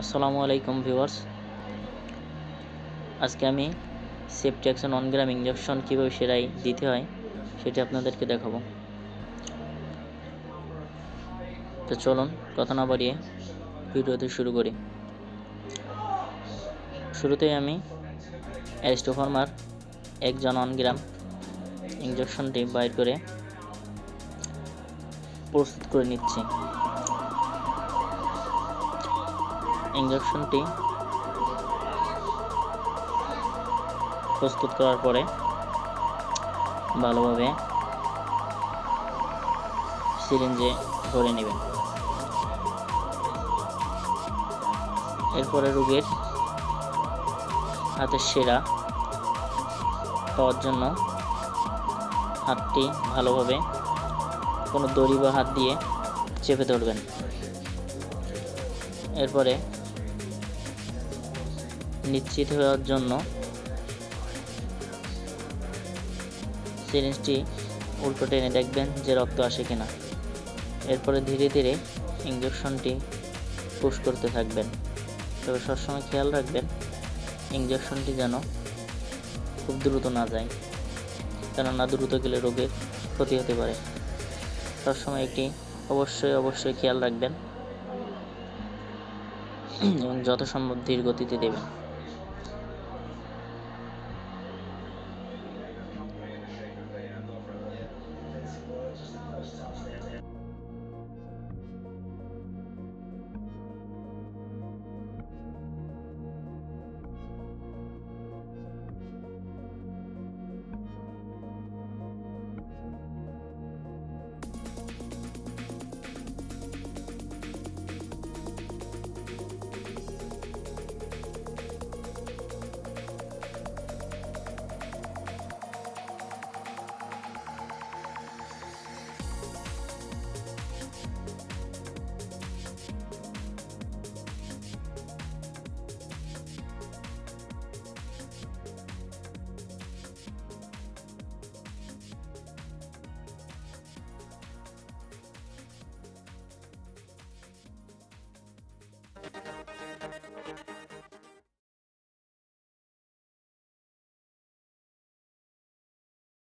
আসসালামু আলাইকুম ভিউয়ার্স। আজকে আমি সেপট্যাক্সন অন গ্রাম ইঞ্জেকশন কীভাবে সেলাই দিতে হয় সেটি আপনাদেরকে দেখাবো। তো চলুন, কথা না বাড়িয়ে ভিডিওতে শুরু করি। শুরুতেই আমি অ্যারিস্টোফার্মার একজন অন গ্রাম ইঞ্জেকশনটি বাইর করে প্রস্তুত করে নিচ্ছি। ইঞ্জেকশনটি প্রস্তুত করার পরে ভালোভাবে সিরিঞ্জে ভরে নেবেন। এরপরে রোগীর হাতের সেরা পাওয়ার জন্য হাতটি ভালোভাবে কোনো দড়ি বা হাত দিয়ে চেপে ধরবেন। এরপরে নিশ্চিত হওয়ার জন্য সিরিঞ্জটি উল্টো টেনে দেখবেন যে রক্ত আসে কিনা। এরপরে ধীরে ধীরে ইঞ্জেকশনটি পুশ করতে থাকবেন। তবে সবসময় খেয়াল রাখবেন ইঞ্জেকশনটি যেন খুব দ্রুত না যায়, কেননা দ্রুত গেলে রোগের ক্ষতি হতে পারে। সবসময় একটি অবশ্যই অবশ্যই খেয়াল রাখবেন এবং যত সম্ভব ধীর গতিতে দেবেন।